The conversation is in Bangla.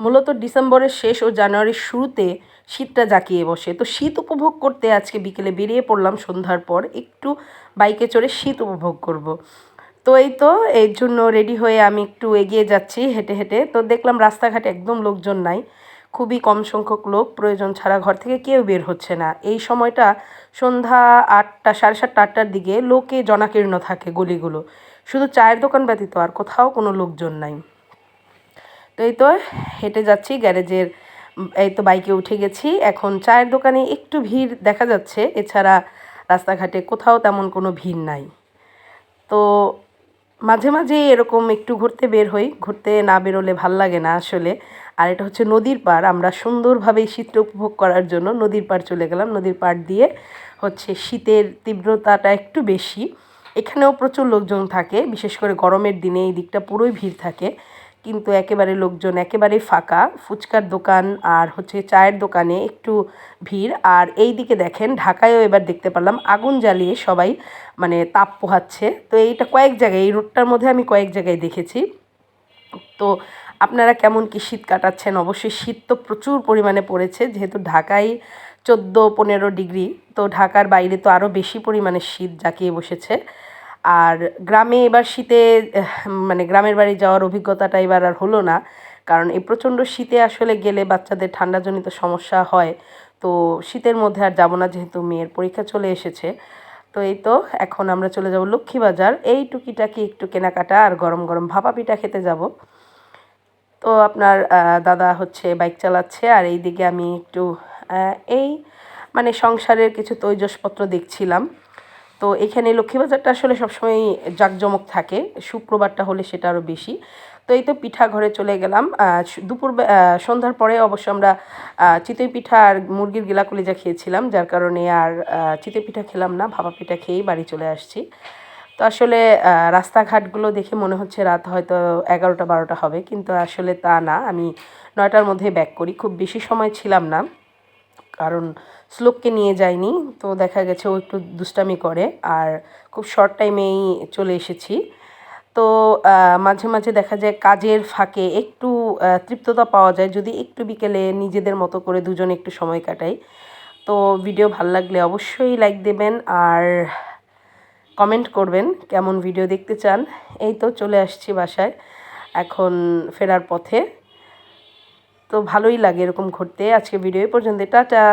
মূলত ডিসেম্বরের শেষ ও জানুয়ারির শুরুতে শীতটা জাঁকিয়ে বসে। তো শীত উপভোগ করতে আজকে বিকেলে বেরিয়ে পড়লাম সন্ধ্যার পর, একটু বাইকে চড়ে শীত উপভোগ করব। তো এই তো, এর জন্য রেডি হয়ে আমি একটু এগিয়ে যাচ্ছি হেঁটে হেঁটে। তো দেখলাম রাস্তাঘাটে একদম লোকজন নাই, খুবই কম সংখ্যক লোক, প্রয়োজন ছাড়া ঘর থেকে কেউ বের হচ্ছে না। এই সময়টা সন্ধ্যা আটটা, সাড়ে সাতটা, আটটার দিকে লোকে জনাকীর্ণ থাকে গলিগুলো। শুধু চায়ের দোকান ব্যতীত আর কোথাও কোনো লোকজন নাই। তো এই তো হেঁটে যাচ্ছি, গ্যারেজের, এই তো বাইকে উঠে গেছি। এখন চায়ের দোকানে একটু ভিড় দেখা যাচ্ছে, এছাড়া রাস্তাঘাটে কোথাও তেমন কোনো ভিড় নাই। তো মাঝে মাঝে এরকম একটু ঘুরতে বের হই, ঘুরতে না বেরোলে ভালো লাগে না আসলে। আর এটা হচ্ছে নদীর পাড়, আমরা সুন্দরভাবে শীতটা উপভোগ করার জন্য নদীর পাড় চলে গেলাম। নদীর পাড় দিয়ে হচ্ছে শীতের তীব্রতাটা একটু বেশি। এখানেও প্রচুর লোকজন থাকে, বিশেষ করে গরমের দিনে এই দিকটা পুরোই ভিড় থাকে। কিন্তু একেবারে লোকজন একেবারেই ফাঁকা। ফুচকার দোকান আর হচ্ছে চায়ের দোকানে একটু ভিড়। আর এই দিকে দেখেন, ঢাকায়ও এবার দেখতে পারলাম, আগুন জ্বালিয়ে সবাই মানে তাপ পোহাচ্ছে। তো এইটা কয়েক জায়গায়, এই রোডটার মধ্যে আমি কয়েক জায়গায় দেখেছি। তো আপনারা কেমন কি শীত কাটাচ্ছেন? অবশ্যই শীত তো প্রচুর পরিমাণে পড়েছে, যেহেতু ঢাকায় চোদ্দ, পনেরো ডিগ্রি। তো ঢাকার বাইরে তো আরও বেশি পরিমাণে শীত জাঁকিয়ে বসেছে। আর গ্রামে এবার শীতে মানে গ্রামের বাড়ি যাওয়ার অভিজ্ঞতাটা এবার আর হলো না। কারণ এই প্রচণ্ড শীতে আসলে গেলে বাচ্চাদের ঠান্ডাজনিত সমস্যা হয়। তো শীতের মধ্যে আর যাব না যেহেতু মেয়ের পরীক্ষা চলে এসেছে। তো এই তো, এখন আমরা চলে যাব লক্ষ্মীবাজার এই টুকিটাকি একটু কেনাকাটা আর গরম গরম ভাপা পিঠা খেতে যাব। তো আপনার দাদা হচ্ছে বাইক চালাচ্ছে আর এই দিকে আমি একটু এই মানে সংসারের কিছু তৈজসপত্র দেখছিলাম। তো এখানে লক্ষ্মীবাজারটা আসলে সবসময় জাঁকজমক থাকে। শুক্রবারটা হলে সেটা আরও বেশি। তো এই তো পিঠা ঘরে চলে গেলাম। দুপুর সন্ধ্যার পরে অবশ্য আমরা চিতই পিঠা আর মুরগির গিলা কলিজা খেয়েছিলাম, যার কারণে আর চিতই পিঠা খেলাম না, ভাপা পিঠা খেয়েই বাড়ি চলে আসছি। তো আসলে রাস্তাঘাটগুলো দেখে মনে হচ্ছে রাত হয়তো এগারোটা বারোটা হবে, কিন্তু আসলে তা না। আমি নয়টার মধ্যে ব্যাক করি। খুব বেশি সময় ছিলাম না। কারণ শ্লোককে নিয়ে যায়নি তো দেখা গেছে ও একটু দুষ্টামি করে আর খুব শর্ট টাইমেই চলে এসেছি। তো মাঝে মাঝে দেখা যায় কাজের ফাঁকে একটু তৃপ্ততা পাওয়া যায় যদি একটু বিকেলে নিজেদের মতো করে দুজনে একটু সময় কাটাই। তো ভিডিও ভালো লাগলে অবশ্যই লাইক দেবেন আর কমেন্ট করবেন কেমন ভিডিও দেখতে চান। এই তো চলে আসছি বাসায়, এখন ফেরার পথে। তো ভালোই লাগে এরকম ঘুরতে। আজকে ভিডিও পর্যন্ত টাটা।